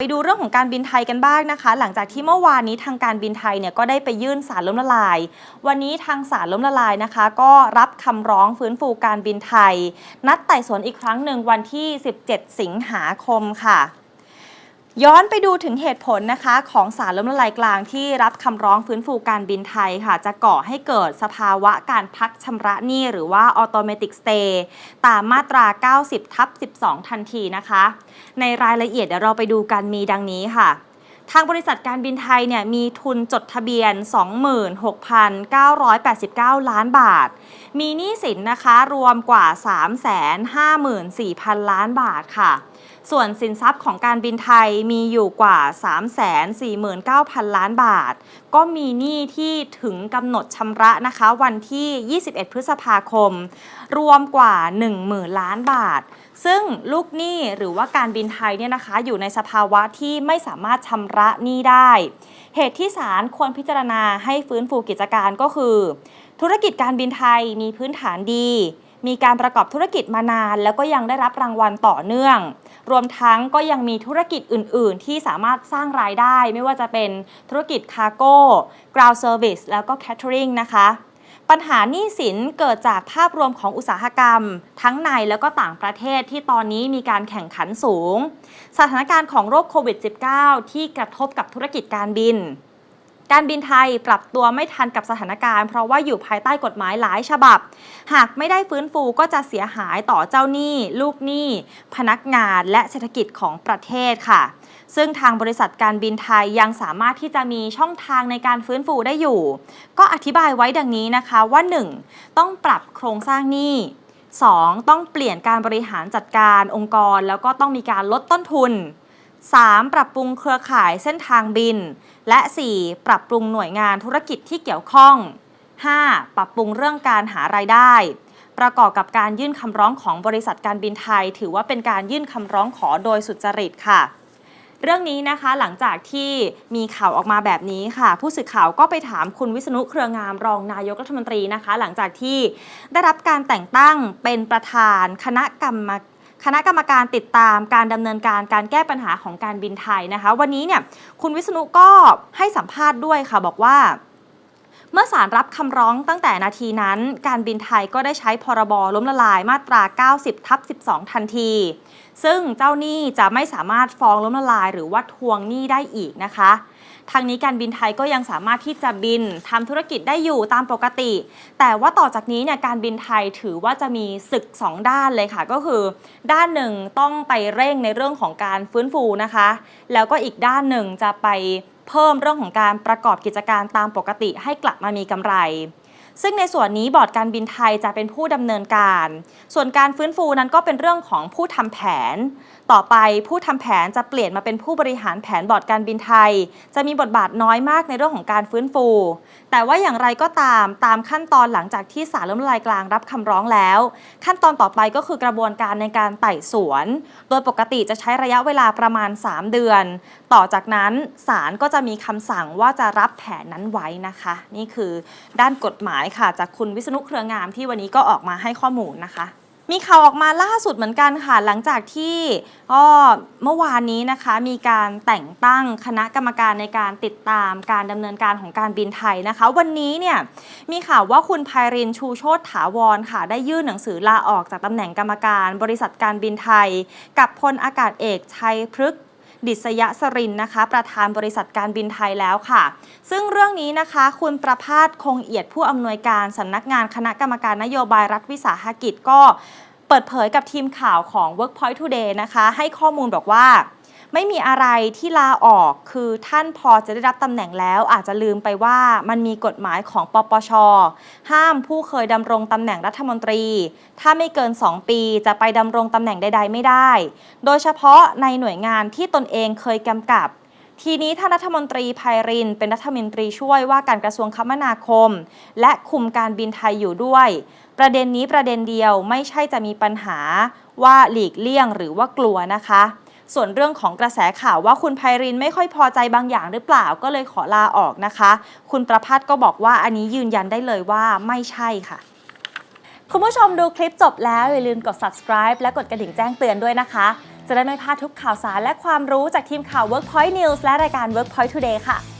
ไปดูเรื่องของการบินไทยกันบ้างนะคะ หลังจากที่เมื่อวานนี้ทางการบินไทยเนี่ยก็ได้ไปยื่นสารล้มละลาย วันนี้ทางสารล้มละลายนะคะ ก็รับคำร้องฟื้นฟูการบินไทย นัดไต่สวนอีกครั้งหนึ่งวันที่ 17 สิงหาคมค่ะ ย้อนไปดูถึงเหตุผลนะคะ ของสารล้มละลายกลางที่รับคำร้องฟื้นฟูการบินไทยค่ะ จะก่อให้เกิดสภาวะการพักชำระหนี้หรือว่า automatic stay ตามมาตรา 90ทับ12 ทันทีนะคะ ในรายละเอียดเดี๋ยวเราไปดูกันมีดังนี้ค่ะ ทางบริษัทการบินไทยเนี่ยมีทุนจดทะเบียน 26,989 ล้านบาท มีหนี้สินนะคะรวมกว่า 354,000 ล้านบาทค่ะ ส่วนสินทรัพย์ของการบินไทยมีอยู่กว่า 349,000 ล้านบาท ก็มีหนี้ที่ถึงกำหนดชำระนะคะ วันที่ 21 พฤษภาคม รวมกว่า 10,000 ล้านบาท ซึ่งลูกหนี้หรือว่าการบินไทยเนี่ยนะคะ อยู่ในสภาวะที่ไม่สามารถชำระหนี้ได้ เหตุที่ศาลควรพิจารณาให้ฟื้นฟูกิจการก็คือ ธุรกิจการบินไทยมีพื้นฐานดี มีการประกอบธุรกิจมานาน แล้วก็ยังได้รับรางวัลต่อเนื่อง รวมทั้งก็ยังมีธุรกิจอื่น ๆ ที่สามารถสร้างรายได้ ไม่ว่าจะเป็นธุรกิจคาร์โก้ ground service แล้วก็ catering นะคะ ปัญหาหนี้สินเกิดจากภาพรวมของอุตสาหกรรม ทั้งในแล้วก็ต่างประเทศที่ตอนนี้มีการแข่งขันสูง สถานการณ์ของโรคโควิด -19 ที่กระทบกับธุรกิจการบิน การบินไทยปรับตัวไม่ทันกับสถานการณ์ เพราะว่าอยู่ภายใต้กฎหมายหลายฉบับ หากไม่ได้ฟื้นฟูก็จะเสียหายต่อเจ้าหนี้ ลูกหนี้ พนักงานและเศรษฐกิจของประเทศค่ะ ซึ่งทางบริษัทการบินไทยยังสามารถที่จะมีช่องทางในการฟื้นฟูได้อยู่ ก็อธิบายไว้ดังนี้นะคะว่า 1. ต้องปรับโครงสร้างหนี้ 2. ต้องเปลี่ยนการบริหารจัดการองค์กร แล้วก็ต้องมีการลดต้นทุน 3. ปรับปรุงเครือข่ายเส้นทางบิน และ 4. ปรับปรุงหน่วยงานธุรกิจที่เกี่ยวข้อง 5. ปรับปรุงเรื่องการหารายได้ ประกอบกับการยื่นคำร้องของบริษัทการบินไทย ถือว่าเป็นการยื่นคำร้องขอโดยสุจริตค่ะ เรื่องนี้นะคะหลังจากที่มีข่าวออกมาแบบนี้ค่ะ ผู้สื่อข่าวก็ไปถามคุณวิษณุเครืองามรองนายกรัฐมนตรีนะคะ หลังจากที่ได้รับการแต่งตั้งเป็นประธานคณะกรรม คณะกรรมการติดตามการดำเนินการการแก้ปัญหาของการบินไทยนะคะ วันนี้เนี่ยคุณวิษณุก็ให้สัมภาษณ์ด้วยค่ะบอกว่าเมื่อศาลรับคำร้องตั้งแต่นาทีนั้น การบินไทยก็ได้ใช้พรบล้มละลายมาตรา 90 ทับ 12 ทันที ซึ่งเจ้าหนี้จะไม่สามารถฟ้องล้มละลาย หรือว่าทวงหนี้ได้อีกนะคะ ทางนี้การบินไทยก็ยังสามารถที่จะบินทำธุรกิจได้อยู่ตามปกติ แต่ว่าต่อจากนี้เนี่ยการบินไทยถือว่าจะมีศึก 2 ด้านเลยค่ะ ก็คือ ด้านหนึ่งต้องไปเร่งในเรื่องของการฟื้นฟูนะคะ แล้วก็อีกด้านหนึ่งจะไปเพิ่มเรื่องของการประกอบกิจการตามปกติให้กลับมามีกำไร ซึ่งในส่วนนี้บอร์ดการบินไทยจะเป็นผู้ดำเนินการ ส่วนการฟื้นฟูนั้นก็เป็นเรื่องของผู้ทำแผน ต่อไปผู้ทำแผนจะเปลี่ยนมาเป็นผู้บริหารแผนบอร์ดการบินไทย จะมีบทบาทน้อยมากในเรื่องของการฟื้นฟู แต่ว่าอย่างไรก็ตามตามขั้นตอนหลังจากที่ศาลล้มละลายกลางรับคำร้องแล้ว ขั้นตอนต่อไปก็คือกระบวนการในการไต่สวน โดยปกติจะใช้ระยะเวลาประมาณ 3 เดือน ต่อจากนั้นศาลก็จะมีคำสั่งว่าจะรับแผนนั้นไว้นะคะ นี่คือด้านกฎหมายค่ะ จากคุณวิษณุเครืองามที่วันนี้ก็ออกมาให้ข้อมูลนะคะ มีข่าวออกมาล่าสุดเหมือนกันค่ะ หลังจากที่ก็เมื่อวานนี้นะคะมีการแต่งตั้งคณะกรรมการในการติดตามการดำเนินการของการบินไทยนะคะ วันนี้เนี่ยมีข่าวว่าคุณไพรินชูโชตถาวรค่ะ ได้ยื่นหนังสือลาออกจากตำแหน่งกรรมการ บริษัทการบินไทย กับพลอากาศเอกชัยพฤกษ ดิษยสรินนะคะ ประธานบริษัทการบินไทยแล้วค่ะ ซึ่งเรื่องนี้นะคะ คุณประพาสคงเอียดผู้อำนวยการสำนักงานคณะกรรมการนโยบายรัฐวิสาหกิจก็เปิดเผยกับทีมข่าวของ Workpoint Today นะคะ ให้ข้อมูลบอกว่า ไม่มีอะไรที่ลาออกคือท่านพอจะได้รับตำแหน่งแล้ว อาจจะลืมไปว่ามันมีกฎหมายของปปช ห้ามผู้เคยดำรงตำแหน่งรัฐมนตรี ถ้าไม่เกิน 2 ปีจะไปดำรงตำแหน่งใด ๆ ไม่ได้ โดยเฉพาะในหน่วยงานที่ตนเองเคยกำกับทีนี้ท่านรัฐมนตรีไพริน เป็นรัฐมนตรีช่วยว่าการกระทรวงคมนาคม และคุมการบินไทยอยู่ด้วย ประเด็นนี้ประเด็นเดียวไม่ใช่จะมีปัญหาว่าหลีกเลี่ยงหรือว่ากลัวนะคะ ส่วนเรื่องของกระแสข่าวว่าคุณไพรินไม่ค่อยพอใจบางอย่างหรือเปล่าก็เลยขอลาออกนะคะ คุณประพัฒน์ก็บอกว่าอันนี้ยืนยันได้เลยว่าไม่ใช่ค่ะ คุณผู้ชมดูคลิปจบแล้ว อย่าลืมกด subscribe และกดกระดิ่งแจ้งเตือนด้วยนะคะ จะได้ไม่พลาดทุกข่าวสารและความรู้จากทีมข่าว Workpoint News และรายการ Workpoint Today ค่ะ